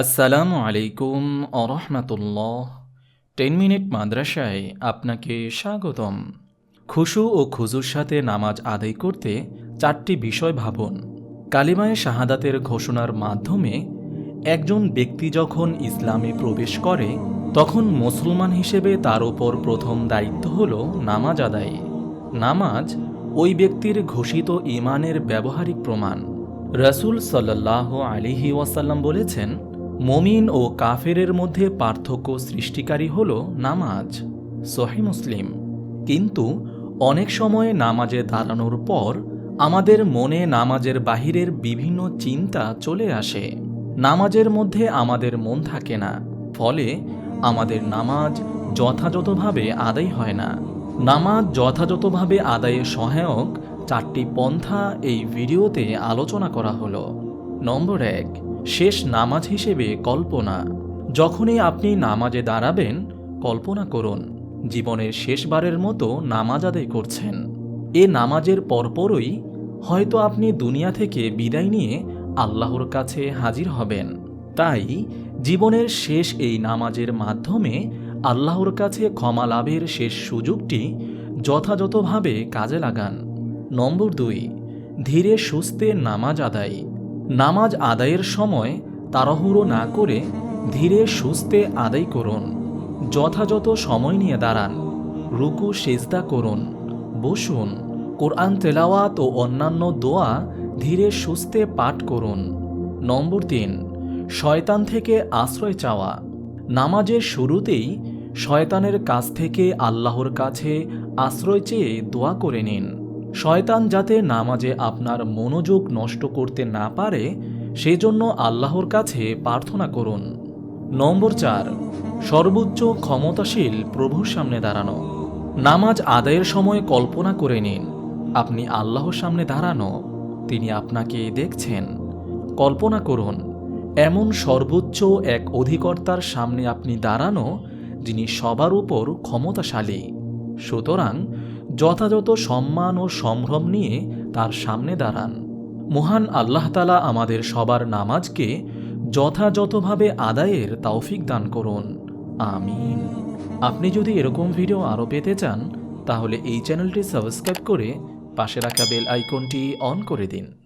আসসালামু আলাইকুম আরহামতুল্লাহ ten minute মাদ্রাসায় আপনাকে স্বাগতম। খুশু ও খুজুর সাথে নামাজ আদায় করতে চারটি বিষয় ভাবুন। কালিমায়ে শাহাদাতের ঘোষণার মাধ্যমে একজন ব্যক্তি যখন ইসলামে প্রবেশ করে, তখন মুসলমান হিসেবে তার ওপর প্রথম দায়িত্ব হল নামাজ আদায়। নামাজ ওই ব্যক্তির ঘোষিত ইমানের ব্যবহারিক প্রমাণ। রসুল সাল্লাহ আলিহি ওয়াসাল্লাম বলেছেন মমিন ও কাফেরের মধ্যে পার্থক্য সৃষ্টিকারী হল নামাজ, সহি মুসলিম। কিন্তু অনেক সময় নামাজে দাঁড়ানোর পর আমাদের মনে নামাজের বাহিরের বিভিন্ন চিন্তা চলে আসে। নামাজের মধ্যে আমাদের মন থাকে না, ফলে আমাদের নামাজ যথাযথভাবে আদায় হয় না। নামাজ যথাযথভাবে আদায়ে সহায়ক চারটি পন্থা এই ভিডিওতে আলোচনা করা হলো। নম্বর এক শেষ নামাজ হিসেবে কল্পনা। যখনই আপনি নামাজে দাঁড়াবেন, কল্পনা করুন, জীবনের শেষবারের মতো নামাজ আদায় করছেন। এ নামাজের পরপরই হয়তো আপনি দুনিয়া থেকে বিদায় নিয়ে আল্লাহর কাছে হাজির হবেন। তাই জীবনের শেষ এই নামাজের মাধ্যমে আল্লাহর কাছে ক্ষমা লাভের শেষ সুযোগটি যথাযথভাবে কাজে লাগান। নম্বর দুই, ধীরে সুস্থে নামাজ আদায়। নামাজ আদায়ের সময় তাড়াহুড়ো না করে ধীরে সুস্থে আদায় করুন। যথাযথ সময় নিয়ে দাঁড়ান। রুকু, সেজদা করুন। বসুন। কোরআন তেলাওয়াত ও অন্যান্য দোয়া ধীরে সুস্থে পাঠ করুন। নম্বর তিন, শয়তান থেকে আশ্রয় চাওয়া। নামাজের শুরুতেই শয়তানের কাছ থেকে আল্লাহর কাছে আশ্রয় চেয়ে দোয়া করে নিন। শয়তান যাতে নামাজে আপনার মনোযোগ নষ্ট করতে না পারে, সেজন্য আল্লাহর কাছে প্রার্থনা করুন। নম্বর চার, সর্বোচ্চ ক্ষমতাশীল প্রভুর সামনে দাঁড়ানো। নামাজ আদায়ের সময় কল্পনা করে নিন, আপনি আল্লাহর সামনে দাঁড়ানো, তিনি আপনাকে দেখছেন। কল্পনা করুন, এমন সর্বোচ্চ এক অধিকর্তার সামনে আপনি দাঁড়ানো, যিনি সবার উপর ক্ষমতাশালী। সুতরাং যথাযথ সম্মান ও সম্ভ্রম নিয়ে তার সামনে দাঁড়ান। মহান আল্লাহতালা আমাদের সবার নামাজকে যথাযথভাবে আদায়ের তৌফিক দান করুন। আমিন। আপনি যদি এরকম ভিডিও আরও পেতে চান, তাহলে এই চ্যানেলটি সাবস্ক্রাইব করে পাশে রাখা বেল আইকনটি অন করে দিন।